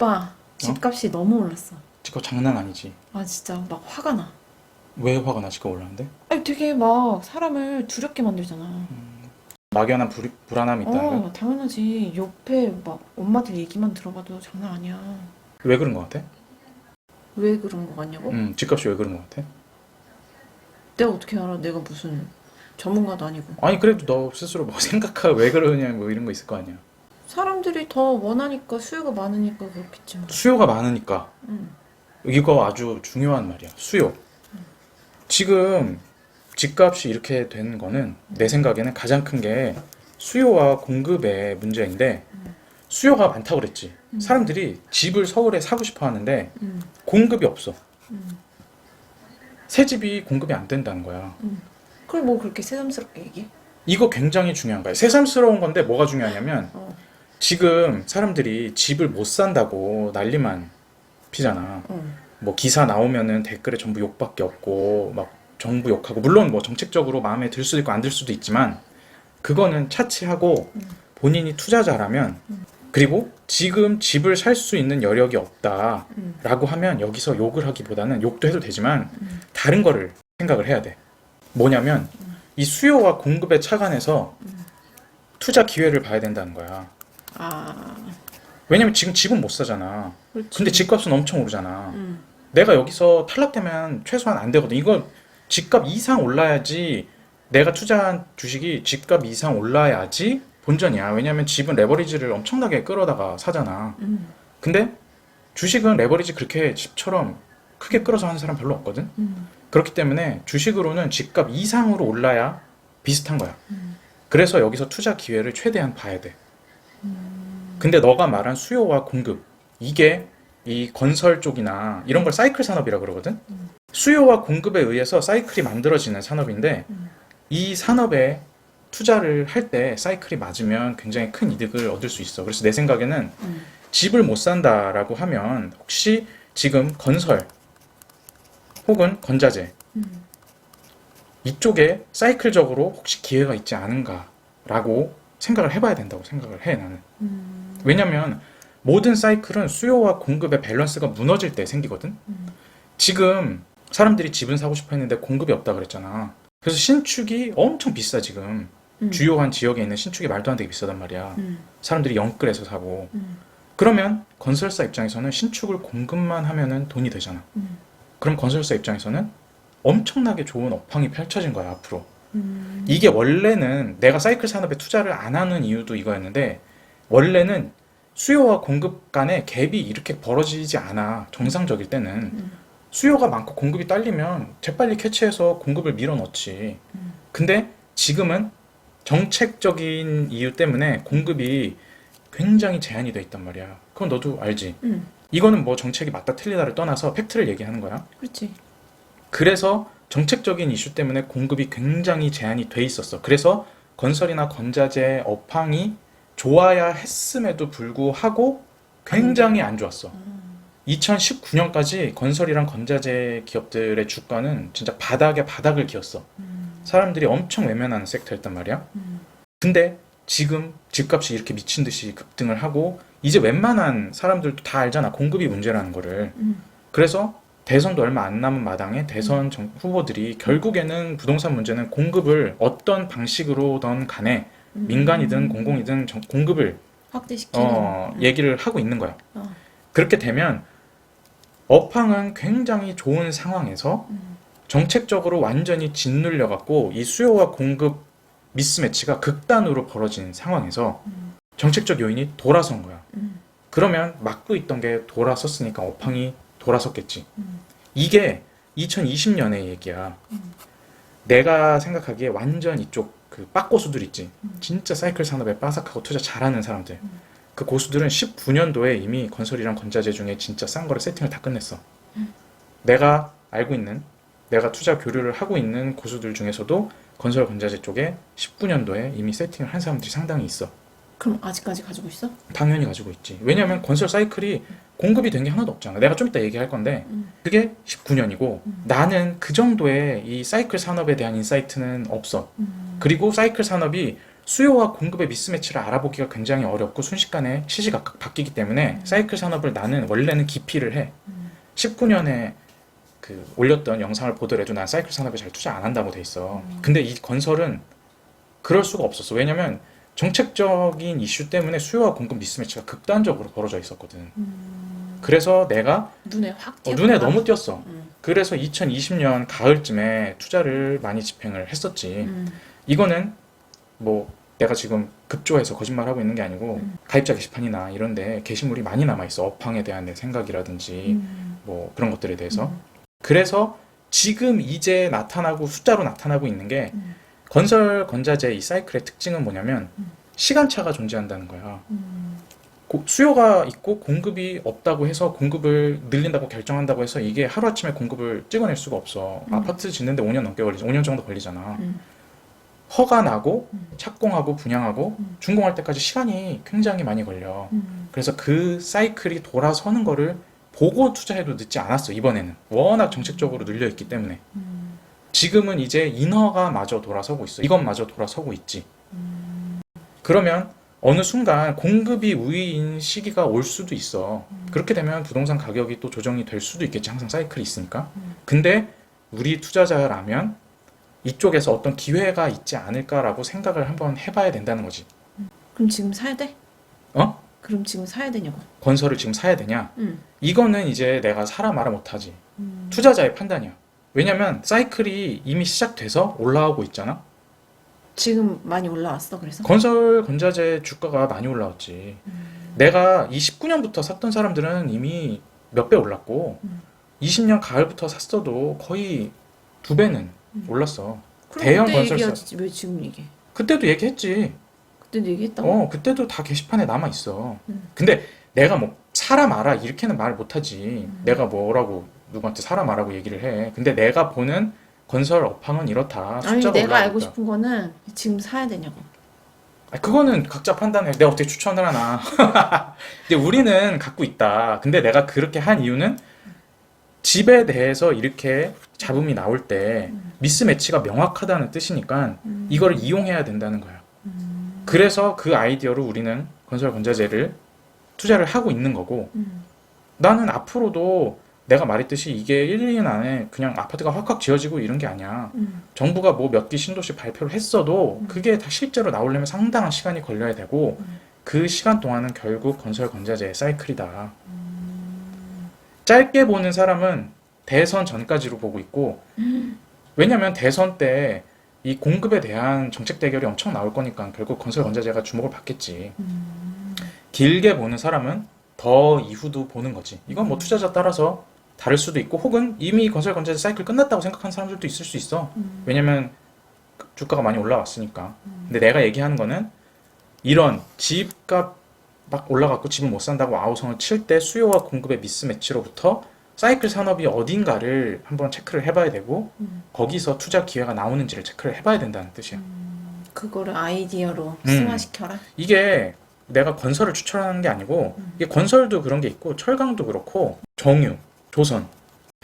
오빠 집값이 너무 올랐어. 집값 장난 아니지. 아 진짜 막 화가 나. 왜 화가 나 집값 올랐는데? 아니 되게 막 사람을 두렵게 만들잖아. 막연한 불, 불안함이 있다는 거야? 어 당연하지. 옆에 막 엄마들 얘기만 들어봐도 장난 아니야. 왜 그런 거 같아? 왜 그런 거 같냐고? 음, 집값이 왜 그런 거 같아? 내가 어떻게 알아? 내가 무슨 전문가도 아니고. 아니 그래도 너 스스로 뭐 생각하고 왜 그러냐 뭐 이런 거 있을 거 아니야. 사람들이 더 원하니까 수요가 많으니까 그렇겠지 뭐. 수요가 많으니까 응. 이거 아주 중요한 말이야. 수요. 지금 집값이 이렇게 된 거는 내 생각에는 가장 큰 게 수요와 공급의 문제인데 수요가 많다고 그랬지. 사람들이 집을 서울에 사고 싶어 하는데 응. 공급이 없어. 응. 새 집이 공급이 안 된다는 거야. 그걸 뭐 그렇게 새삼스럽게 얘기해? 이거 굉장히 중요한 거야. 새삼스러운 건데 뭐가 중요하냐면 어. 지금 사람들이 집을 못 산다고 난리만 피잖아. 어. 뭐 기사 나오면은 댓글에 전부 욕밖에 없고 막 정부 욕하고 물론 뭐 정책적으로 마음에 들 수도 있고 안 들 수도 있지만 그거는 차치하고 음. 본인이 투자자라면 그리고 지금 집을 살 수 있는 여력이 없다라고 응. 하면 여기서 욕을 하기보다는 욕도 해도 되지만 음. 다른 거를 생각을 해야 돼. 뭐냐면 이 수요와 공급의 차관에서 투자 기회를 봐야 된다는 거야. 아. 왜냐면 지금 집은 못 사잖아. 그렇지. 근데 집값은 엄청 오르잖아. 응. 내가 여기서 탈락되면 최소한 안 되거든. 이거 집값 이상 올라야지 내가 투자한 주식이 집값 이상 올라야지 본전이야. 왜냐면 집은 레버리지를 엄청나게 끌어다가 사잖아. 응. 근데 주식은 레버리지 그렇게 집처럼 크게 끌어서 하는 사람 별로 없거든. 응. 그렇기 때문에 주식으로는 집값 이상으로 올라야 비슷한 거야. 음. 그래서 여기서 투자 기회를 최대한 봐야 돼. 근데 너가 말한 수요와 공급 이게 이 건설 쪽이나 이런 걸 사이클 산업이라 그러거든. 수요와 공급에 의해서 사이클이 만들어지는 산업인데 음. 이 산업에 투자를 할 때 사이클이 맞으면 굉장히 큰 이득을 얻을 수 있어. 그래서 내 생각에는 응. 집을 못 산다라고 하면 혹시 지금 건설 혹은 건자재 응. 이쪽에 사이클적으로 혹시 기회가 있지 않은가라고 생각을 해봐야 된다고 생각을 해 나는. 응. 왜냐면 모든 사이클은 수요와 공급의 밸런스가 무너질 때 생기거든. 음. 지금 사람들이 집은 사고 싶어 했는데 공급이 없다 그랬잖아. 그래서 신축이 엄청 비싸 지금. 응. 주요한 지역에 있는 신축이 말도 안 되게 비싸단 말이야. 응. 사람들이 영끌해서 사고. 응. 그러면 건설사 입장에서는 신축을 공급만 하면은 돈이 되잖아. 응. 그럼 건설사 입장에서는 엄청나게 좋은 업황이 펼쳐진 거야 앞으로. 응. 이게 원래는 내가 사이클 산업에 투자를 안 하는 이유도 이거였는데 원래는 수요와 공급 간의 갭이 이렇게 벌어지지 않아 정상적일 때는 음. 수요가 많고 공급이 딸리면 재빨리 캐치해서 공급을 밀어넣지 음. 근데 지금은 정책적인 이유 때문에 공급이 굉장히 제한이 돼 있단 말이야 그건 너도 알지 응. 이거는 뭐 정책이 맞다 틀리다를 떠나서 팩트를 얘기하는 거야 그렇지. 그래서 정책적인 이슈 때문에 공급이 굉장히 제한이 돼 있었어. 그래서 건설이나 건자재 업황이 좋아야 했음에도 불구하고 굉장히 안 좋았어. 2019년까지 건설이랑 건자재 기업들의 주가는 진짜 바닥에 바닥을 기었어. 음. 사람들이 엄청 외면하는 섹터였단 말이야. 음. 근데 지금 집값이 이렇게 미친 듯이 급등을 하고 이제 웬만한 사람들도 다 알잖아. 공급이 문제라는 거를. 음. 그래서 대선도 얼마 안 남은 마당에 대선 정- 후보들이 결국에는 부동산 문제는 공급을 어떤 방식으로든 간에 음. 민간이든 공공이든 정- 공급을 확대시키는. 어, 음. 얘기를 하고 있는 거야. 어. 그렇게 되면 업황은 굉장히 좋은 상황에서 음. 정책적으로 완전히 짓눌려 갖고 이 수요와 공급 미스매치가 극단으로 벌어진 상황에서 음. 정책적 요인이 돌아선 거야. 음. 그러면 막고 있던 게 돌아섰으니까 업황이 돌아섰겠지. 음. 이게 2020년의 얘기야. 음. 내가 생각하기에 완전 이쪽 그 빡고수들 있지. 음. 진짜 사이클 산업에 빠삭하고 투자 잘하는 사람들. 음. 그 고수들은 19년도에 이미 건설이랑 건자재 중에 진짜 싼 거를 세팅을 다 끝냈어. 음. 내가 알고 있는 내가 투자 교류를 하고 있는 고수들 중에서도 건설 건자재 쪽에 19년도에 이미 세팅을 한 사람들이 상당히 있어. 그럼 아직까지 가지고 있어? 당연히 가지고 있지. 왜냐하면 건설 사이클이 공급이 된 게 하나도 없잖아. 내가 좀 이따 얘기할 건데 음. 그게 19년이고 음. 나는 그 정도의 이 사이클 산업에 대한 인사이트는 없어. 음. 그리고 사이클 산업이 수요와 공급의 미스매치를 알아보기가 굉장히 어렵고 순식간에 시시각각 바뀌기 때문에 사이클 산업을 나는 원래는 기피를 해. 19년에 그 올렸던 영상을 보더라도 난 사이클 산업에 잘 투자 안 한다고 돼 있어. 근데 이 건설은 그럴 수가 없었어. 왜냐면 정책적인 이슈 때문에 수요와 공급 미스매치가 극단적으로 벌어져 있었거든. 그래서 내가 눈에 확 어, 띄어. 눈에 너무 띄었어. 음. 그래서 2020년 가을쯤에 투자를 많이 집행을 했었지. 음. 이거는 뭐 내가 지금 급조해서 거짓말하고 있는 게 아니고 음. 가입자 게시판이나 이런 데 게시물이 많이 남아 있어. 업황에 대한 내 생각이라든지 음. 뭐 그런 것들에 대해서. 음. 그래서 지금 이제 나타나고 숫자로 나타나고 있는 게 음. 건설 건자재 이 사이클의 특징은 뭐냐면 음. 시간차가 존재한다는 거야. 음. 고- 수요가 있고 공급이 없다고 해서 공급을 늘린다고 결정한다고 해서 이게 하루아침에 공급을 찍어낼 수가 없어. 음. 아파트 짓는데 5년 넘게 걸리지. 5년 정도 걸리잖아. 음. 허가 나고 음. 착공하고 분양하고 음. 준공할 때까지 시간이 굉장히 많이 걸려. 음. 그래서 그 사이클이 돌아서는 거를 보고 투자해도 늦지 않았어. 이번에는 워낙 정책적으로 눌려 있기 때문에 음. 지금은 이제 인허가 마저 돌아서고 있어. 이것마저 돌아서고 있지. 음. 그러면 어느 순간 공급이 우위인 시기가 올 수도 있어. 그렇게 되면 부동산 가격이 또 조정이 될 수도 있겠지. 항상 사이클이 있으니까. 음. 근데 우리 투자자라면 이쪽에서 어떤 기회가 있지 않을까라고 생각을 한번 해봐야 된다는 거지. 그럼 지금 사야 돼? 어? 그럼 지금 사야 되냐고. 건설을 지금 사야 되냐? 음. 이거는 이제 내가 사라 말아 못하지. 음. 투자자의 판단이야. 왜냐면 사이클이 이미 시작돼서 올라오고 있잖아. 지금 많이 올라왔어. 그래서. 건설 건자재 주가가 많이 올라왔지. 음. 내가 이 19년부터 샀던 사람들은 이미 몇 배 올랐고 음. 20년 가을부터 샀어도 거의 두 배는 음. 올랐어. 그럼 대형 그때 건설사. 얘기하지 왜 지금 얘기해? 그때도 얘기했지. 그때도 얘기했다고. 어, 그때도 다 게시판에 남아 있어. 음. 근데 내가 뭐 사라 마라 이렇게는 말 못하지. 음. 내가 뭐라고 누구한테 사라 마라고 얘기를 해. 근데 내가 보는 건설 업황은 이렇다. 아니 숫자가 내가 올라가고 알고. 싶은 거는 지금 사야 되냐고. 아, 그거는 각자 판단해. 내가 어떻게 추천을 하나. 근데 우리는 갖고 있다. 근데 내가 그렇게 한 이유는 집에 대해서 이렇게 잡음이 나올 때 음. 미스매치가 명확하다는 뜻이니까 음. 이걸 이용해야 된다는 거야. 음. 그래서 그 아이디어로 우리는 건설 건자재를 투자를 하고 있는 거고 음. 나는 앞으로도 내가 말했듯이 이게 1, 2년 안에 그냥 아파트가 확확 지어지고 이런 게 아니야. 음. 정부가 뭐 몇 개 신도시 발표를 했어도 음. 그게 다 실제로 나오려면 상당한 시간이 걸려야 되고 음. 그 시간 동안은 결국 건설 건자재의 사이클이다. 음. 짧게 보는 사람은 대선 전까지로 보고 있고 음. 왜냐면 대선 때 이 공급에 대한 정책 대결이 엄청 나올 거니까 결국 건설 건자재가 주목을 받겠지. 음. 길게 보는 사람은 더 이후도 보는 거지. 이건 뭐 투자자 따라서 다를 수도 있고 혹은 이미 건설 건자재 사이클 끝났다고 생각하는 사람들도 있을 수 있어. 음. 왜냐면 주가가 많이 올라왔으니까. 음. 근데 내가 얘기하는 거는 이런 집값 막 올라갔고 집을 못 산다고 아우성을 칠 때 수요와 공급의 미스매치로부터 사이클 산업이 어딘가를 한번 체크를 해봐야 되고 음. 거기서 투자 기회가 나오는지를 체크를 해봐야 된다는 뜻이야. 음. 그거를 아이디어로 음. 승화시켜라. 이게 내가 건설을 추천하는 게 아니고 음. 이게 건설도 그런 게 있고 철강도 그렇고 정유, 조선,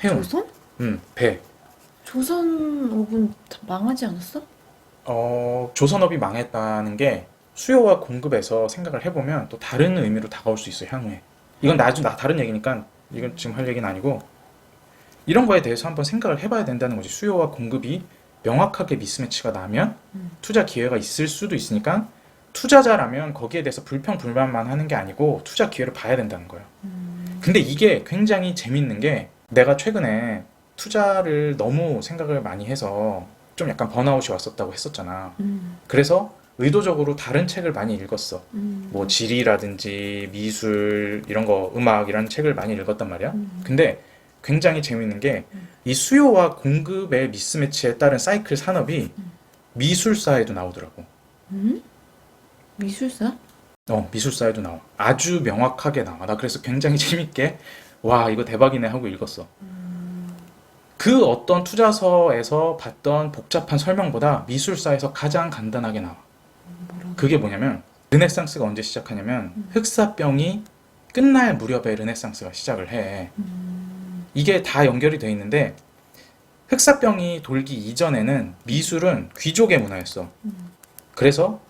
해운, 조선? 음, 배. 조선업은 다 망하지 않았어? 어, 조선업이 망했다는 게 수요와 공급에서 생각을 해보면 또 다른 의미로 다가올 수 있어요, 향후에. 이건 나중 나 다른 얘기니까 이건 지금 할 얘기는 아니고 이런 거에 대해서 한번 생각을 해봐야 된다는 거지. 수요와 공급이 명확하게 미스매치가 나면 음. 투자 기회가 있을 수도 있으니까 투자자라면 거기에 대해서 불평 불만만 하는 게 아니고 투자 기회를 봐야 된다는 거예요. 음. 근데 이게 굉장히 재밌는 게 내가 최근에 투자를 너무 생각을 많이 해서 좀 약간 번아웃이 왔었다고 했었잖아. 음. 그래서 의도적으로 다른 책을 많이 읽었어. 음. 뭐 지리라든지 미술 이런 거 음악 이런 책을 많이 읽었단 말이야. 음. 근데 굉장히 재밌는 게 음. 이 수요와 공급의 미스매치에 따른 사이클 산업이 음. 미술사에도 나오더라고. 음? 미술사? 어, 미술사에도 나와. 아주 명확하게 나와. 나 그래서 굉장히 재밌게 와, 이거 대박이네 하고 읽었어. 음. 그 어떤 투자서에서 봤던 복잡한 설명보다 미술사에서 가장 간단하게 나와. 그게 뭐냐면 르네상스가 언제 시작하냐면 음. 흑사병이 끝날 무렵에 르네상스가 시작을 해. 음. 이게 다 연결이 돼 있는데 흑사병이 돌기 이전에는 미술은 귀족의 문화였어. 음. 그래서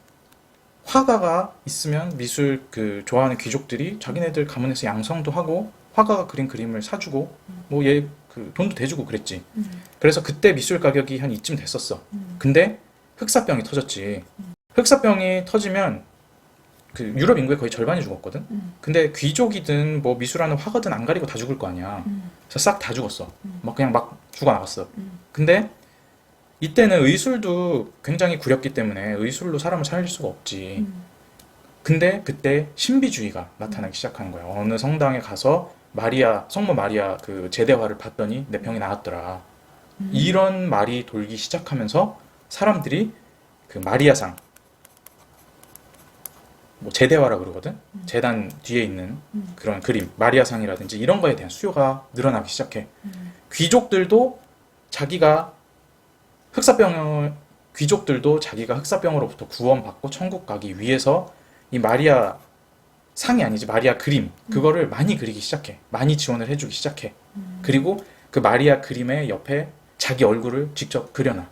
화가가 있으면 미술 그 좋아하는 귀족들이 자기네들 가문에서 양성도 하고 화가가 그린 그림을 사주고 뭐 얘 그 돈도 대주고 그랬지. 음. 그래서 그때 미술 가격이 한 이쯤 됐었어. 음. 근데 흑사병이 터졌지. 흑사병이 터지면 그 유럽 인구의 거의 절반이 죽었거든. 음. 근데 귀족이든 뭐 미술하는 화가든 안 가리고 다 죽을 거 아니야. 음. 그래서 싹 다 죽었어. 음. 막 그냥 막 죽어 나갔어. 음. 근데 이때는 의술도 굉장히 구렸기 때문에 의술로 사람을 살릴 수가 없지. 음. 근데 그때 신비주의가 나타나기 시작하는 거야. 어느 성당에 가서 마리아 성모 마리아 그 제대화를 봤더니 내 병이 나았더라. 음. 이런 말이 돌기 시작하면서 사람들이 그 마리아상 뭐 제대화라 그러거든. 재단 뒤에 있는 음. 그런 그림 마리아상이라든지 이런 거에 대한 수요가 늘어나기 시작해. 음. 귀족들도 자기가 흑사병을 귀족들도 자기가 흑사병으로부터 구원받고 천국 가기 위해서 이 마리아 상이 아니지 마리아 그림 그거를 많이 그리기 시작해 많이 지원을 해주기 시작해 음. 그리고 그 마리아 그림의 옆에 자기 얼굴을 직접 그려놔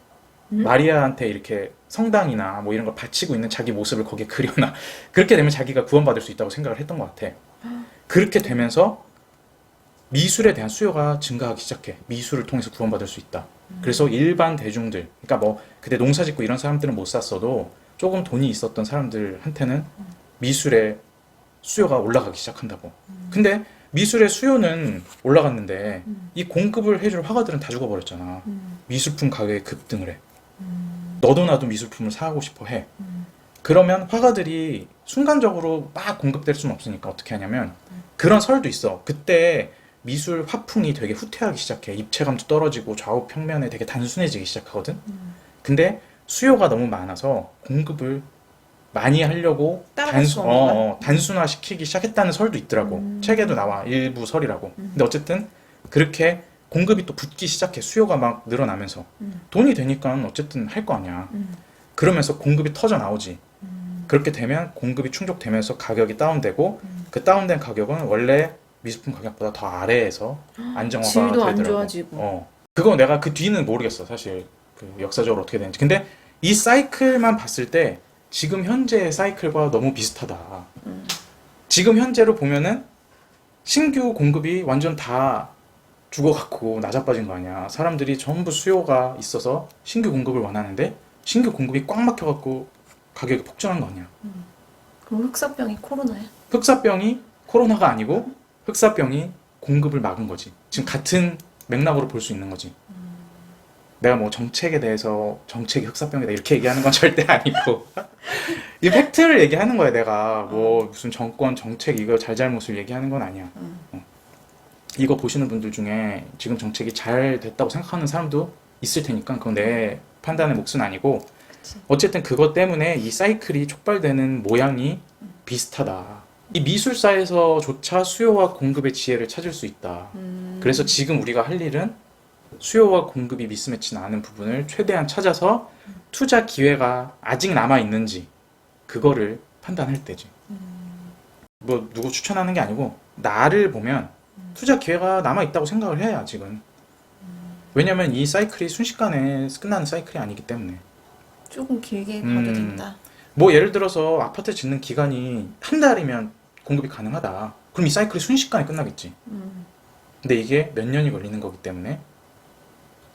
음? 마리아한테 이렇게 성당이나 뭐 이런 걸 바치고 있는 자기 모습을 거기에 그려놔. 그렇게 되면 자기가 구원받을 수 있다고 생각을 했던 것 같아. 그렇게 되면서 미술에 대한 수요가 증가하기 시작해. 미술을 통해서 구원받을 수 있다. 그래서 일반 대중들 그러니까 뭐 그때 농사 짓고 이런 사람들은 못 샀어도 조금 돈이 있었던 사람들한테는 미술의 수요가 올라가기 시작한다고. 근데 미술의 수요는 올라갔는데 음. 이 공급을 해줄 화가들은 다 죽어버렸잖아. 음. 미술품 가격이 급등을 해. 음. 너도 나도 미술품을 사고 싶어 해 음. 그러면 화가들이 순간적으로 막 공급될 수는 없으니까 어떻게 하냐면 그런 설도 있어. 그때 미술 화풍이 되게 후퇴하기 시작해. 입체감도 떨어지고 좌우 평면에 되게 단순해지기 시작하거든. 음. 근데 수요가 너무 많아서 공급을 많이 하려고 단순, 어? 어, 단순화시키기 시작했다는 설도 있더라고. 음. 책에도 나와. 일부 설이라고. 음. 근데 어쨌든 그렇게 공급이 또 붙기 시작해. 수요가 막 늘어나면서. 음. 돈이 되니까 어쨌든 할 거 아니야. 음. 그러면서 공급이 터져 나오지. 음. 그렇게 되면 공급이 충족되면서 가격이 다운되고 음. 그 다운된 가격은 원래 미술품 가격보다 더 아래에서 안정화가 질도 안 되더라고. 좋아지고. 어. 그거 내가 그 뒤는 모르겠어 사실 그 역사적으로 어떻게 되는지. 근데 이 사이클만 봤을 때 지금 현재의 사이클과 너무 비슷하다. 음. 지금 현재로 보면은 신규 공급이 완전 다 죽어갖고 낮아빠진 거 아니야. 사람들이 전부 수요가 있어서 신규 공급을 원하는데 신규 공급이 꽉 막혀갖고 가격이 폭증한 거 아니야. 그럼 흑사병이 코로나야? 흑사병이 코로나가 아니고 흑사병이 공급을 막은 거지. 지금 같은 맥락으로 볼 수 있는 거지. 내가 뭐 정책에 대해서 정책이 흑사병이다 이렇게 얘기하는 건 절대 아니고 이 팩트를 얘기하는 거야 내가 뭐 무슨 정권 정책 이거 잘잘못을 얘기하는 건 아니야. 음. 어. 이거 보시는 분들 중에 지금 정책이 잘 됐다고 생각하는 사람도 있을 테니까 그건 내 판단의 몫은 아니고 그치. 어쨌든 그것 때문에 이 사이클이 촉발되는 모양이 비슷하다. 이 미술사에서조차 수요와 공급의 지혜를 찾을 수 있다. 음. 그래서 지금 우리가 할 일은 수요와 공급이 미스매치 나는 부분을 최대한 찾아서 투자 기회가 아직 남아 있는지 그거를 판단할 때지. 뭐 누구 추천하는 게 아니고 나를 보면 투자 기회가 남아 있다고 생각을 해 아직은. 왜냐면 이 사이클이 순식간에 끝나는 사이클이 아니기 때문에. 조금 길게 봐도 음. 된다. 뭐 예를 들어서 아파트 짓는 기간이 한 달이면 공급이 가능하다. 그럼 이 사이클이 순식간에 끝나겠지. 음. 근데 이게 몇 년이 걸리는 거기 때문에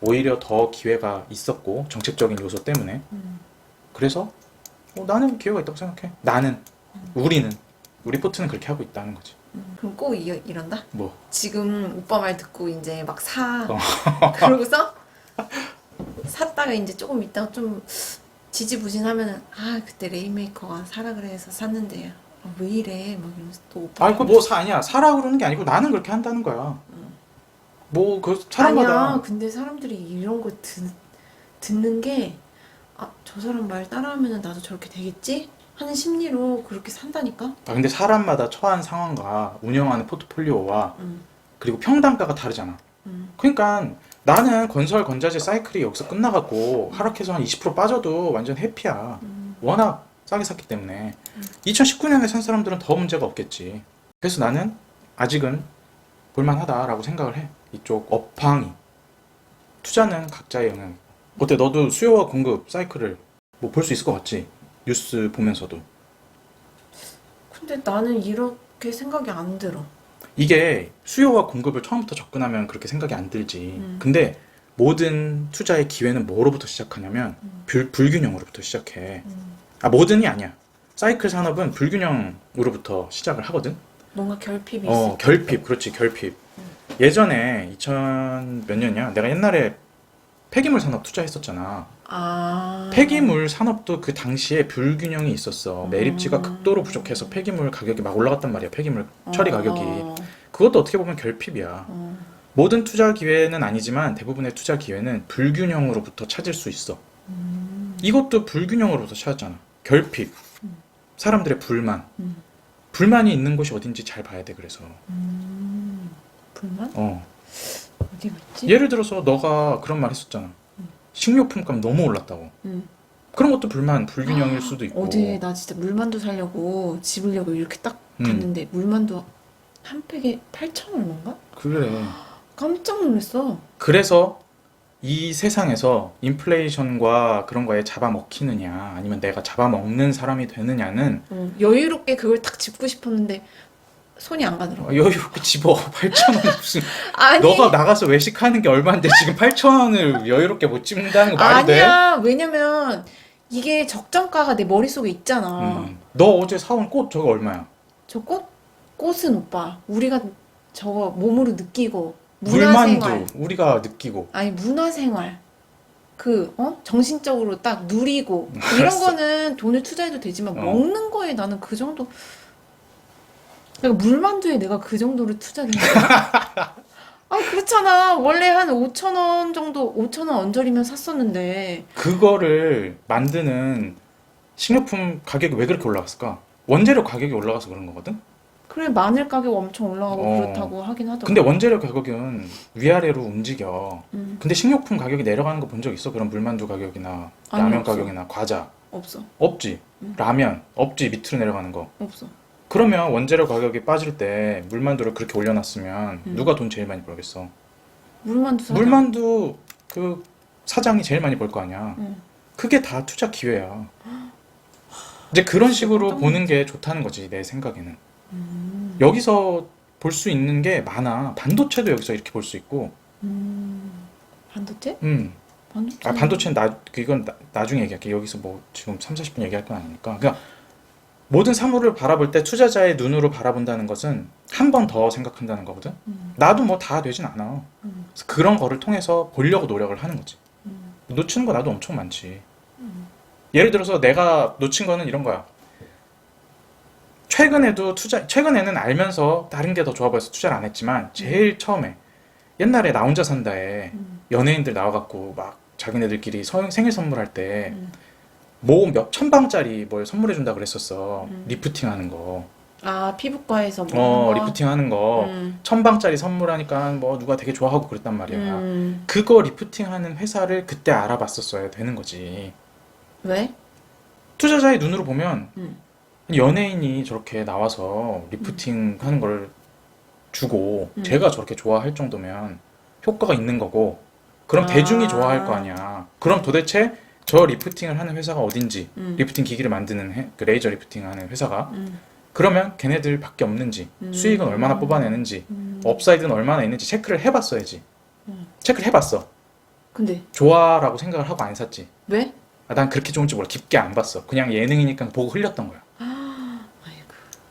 오히려 더 기회가 있었고 정책적인 요소 때문에 음. 그래서 어, 나는 기회가 있다고 생각해. 나는 우리는 우리 포트는 그렇게 하고 있다는 거지. 음. 그럼 꼭 이, 이런다? 뭐 지금 오빠 말 듣고 이제 막 사. 어. 그러고서 샀다가 이제 조금 있다가 좀 지지부진하면은 아 그때 레인메이커가 사라 그래서 샀는데 아, 왜 이래 막 이러면서 또 오빠 아, 그거 뭐 사, 아니야. 사라 그러는 게 아니고 나는 그렇게 한다는 거야. 뭐, 그, 사람마다. 아니야 근데 사람들이 이런 거 듣, 듣는 게 아 저 사람 말 따라하면은 나도 저렇게 되겠지 하는 심리로 그렇게 산다니까 아, 근데 사람마다 처한 상황과 운영하는 포트폴리오와 음, 그리고 평단가가 다르잖아. 음, 그러니까 나는 건설 건자재 사이클이 여기서 끝나갖고 하락해서 한 20% 빠져도 완전 해피야. 음. 워낙 싸게 샀기 때문에 2019년에 산 사람들은 더 문제가 없겠지. 그래서 나는 아직은 볼만하다라고 생각을 해. 이쪽 업황이 투자는 각자의 영향. 어때? 너도 수요와 공급 사이클을 뭐 볼 수 있을 것 같지? 뉴스 보면서도. 근데 나는 이렇게 생각이 안 들어. 이게 수요와 공급을 처음부터 접근하면 그렇게 생각이 안 들지. 음. 근데 모든 투자의 기회는 뭐로부터 시작하냐면 음. 불, 불균형으로부터 시작해. 음. 아, 모든이 아니야. 사이클 산업은 불균형으로부터 시작을 하거든. 뭔가 결핍이 어, 있어. 결핍. 그렇지, 결핍. 예전에 2000 몇 년이야? 내가 옛날에 폐기물 산업 투자했었잖아. 아. 폐기물 산업도 그 당시에 불균형이 있었어. 매립지가 음. 극도로 부족해서 폐기물 가격이 막 올라갔단 말이야. 폐기물 처리 어, 가격이. 어, 그것도 어떻게 보면 결핍이야. 어. 모든 투자 기회는 아니지만 대부분의 투자 기회는 불균형으로부터 찾을 수 있어. 음. 이것도 불균형으로부터 찾았잖아. 결핍, 음. 사람들의 불만. 음. 불만이 있는 곳이 어딘지 잘 봐야 돼. 그래서 음. 불만? 어. 어디가 있지? 예를 들어서 너가 그런 말 했었잖아. 식료품 값 너무 올랐다고. 음. 그런 것도 불만, 불균형일 수도 있고. 어제 나 진짜 물만두 사려고 집으려고 이렇게 딱 음. 갔는데 물만두 한 팩에 8천 얼마인가? 그래. 깜짝 놀랐어. 그래서 이 세상에서 인플레이션과 그런 거에 잡아먹히느냐, 아니면 내가 잡아먹는 사람이 되느냐는 어, 여유롭게 그걸 딱 짚고 싶었는데 손이 안 가더라고. 여유롭게 집어. 8,000원 무슨. 아니 너가 나가서 외식하는 게 얼마인데 지금 8,000원을 여유롭게 못 집는다는 거 말이 돼? 아니야. 왜냐면 이게 적정가가 내 머릿속에 있잖아. 음. 너 어제 사온 꽃 저거 얼마야? 저 꽃? 꽃은 오빠 우리가 저거 몸으로 느끼고 문화생활 물만두 우리가 느끼고 아니 문화생활 그 어? 정신적으로 딱 누리고 이런 알았어. 거는 돈을 투자해도 되지만 어. 먹는 거에 나는 그 정도 그러니까 물만두에 내가 그 정도를 투자를 했나? 아 그렇잖아 원래 한 5천 원 정도 5천 원 언저리면 샀었는데 그거를 만드는 식료품 가격이 왜 그렇게 올라갔을까? 원재료 가격이 올라가서 그런 거거든? 그래 마늘 가격 엄청 올라가고 어. 그렇다고 하긴 하더라고 근데 원재료 가격은 위아래로 움직여. 음, 근데 식료품 가격이 내려가는 거 본 적 있어? 그런 물만두 가격이나 아니, 라면 없어. 가격이나 과자. 없어 없지. 음. 라면 없지. 밑으로 내려가는 거. 없어 그러면 원재료 가격이 빠질 때 물만두를 그렇게 올려놨으면 음. 누가 돈 제일 많이 벌겠어? 물만두 사자 물만두 그 사장이 제일 많이 벌 거 아니야. 응. 그게 다 투자 기회야. 이제 그런 식으로 보는 게 좋다는 거지 내 생각에는. 음. 여기서 볼 수 있는 게 많아. 반도체도 여기서 이렇게 볼 수 있고. 음. 반도체? 음. 반도체? 아 반도체는 나 이건 나, 나중에 얘기할게. 여기서 뭐 지금 3, 40분 얘기할 건 아니니까. 그러니까 모든 사물을 바라볼 때 투자자의 눈으로 바라본다는 것은 한 번 더 생각한다는 거거든. 음. 나도 뭐 다 되진 않아. 음. 그래서 그런 거를 통해서 보려고 노력을 하는 거지. 음. 놓치는 거 나도 엄청 많지. 음. 예를 들어서 내가 놓친 거는 이런 거야. 최근에도 투자, 최근에는 알면서 다른 게 더 좋아 보여서 투자를 안 했지만, 제일 처음에, 옛날에 나 혼자 산다에 음. 연예인들 나와갖고 막 자기네들끼리 서- 생일 선물할 때, 음. 뭐몇 천 방짜리 뭘 선물해 준다 그랬었어. 음. 리프팅 하는 거. 아 피부과에서 뭐 어? 리프팅 하는 거. 음. 천방짜리 선물하니까 뭐 누가 되게 좋아하고 그랬단 말이야. 음. 그거 리프팅 하는 회사를 그때 알아봤었어야 되는 거지. 왜? 투자자의 눈으로 보면 음. 연예인이 저렇게 나와서 리프팅 하는 걸 주고 음. 제가 저렇게 좋아할 정도면 효과가 있는 거고 그럼 아. 대중이 좋아할 거 아니야. 그럼 도대체 저 리프팅을 하는 회사가 어딘지 음. 리프팅 기기를 만드는 해- 그 레이저 리프팅 하는 회사가 음. 그러면 걔네들밖에 없는지 음. 수익은 얼마나 뽑아내는지 음. 업사이드는 얼마나 있는지 체크를 해봤어야지. 음. 체크를 해봤어. 근데 좋아라고 생각을 하고 안 샀지. 왜? 아, 난 그렇게 좋은지 몰라. 깊게 안 봤어. 그냥 예능이니까 보고 흘렸던 거야. 아이고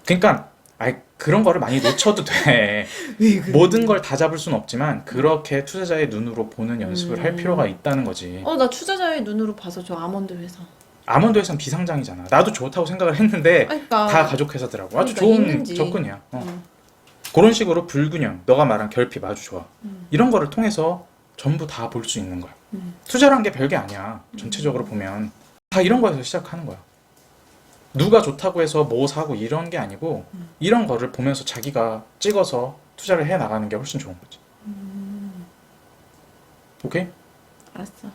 그러니까 아이 그런 거를 많이 놓쳐도 돼. 모든 걸 다 잡을 수는 없지만 그렇게 투자자의 눈으로 보는 연습을 할 음. 필요가 있다는 거지. 어 나 투자자의 눈으로 봐서 저 아몬드 회사 아몬드 회사는 비상장이잖아. 나도 좋다고 생각을 했는데 그러니까 다 가족 회사더라고. 아주 그러니까 좋은 있는지. 접근이야. 어. 음. 그런 식으로 불균형, 너가 말한 결핍 아주 좋아. 음. 이런 거를 통해서 전부 다 볼 수 있는 거야. 음. 투자란 게 별게 아니야. 전체적으로 보면 다 이런 거에서 시작하는 거야. 누가 좋다고 해서 뭐 사고 이런 게 아니고 음. 이런 거를 보면서 자기가 찍어서 투자를 해 나가는 게 훨씬 좋은 거지. 음. 오케이? 알았어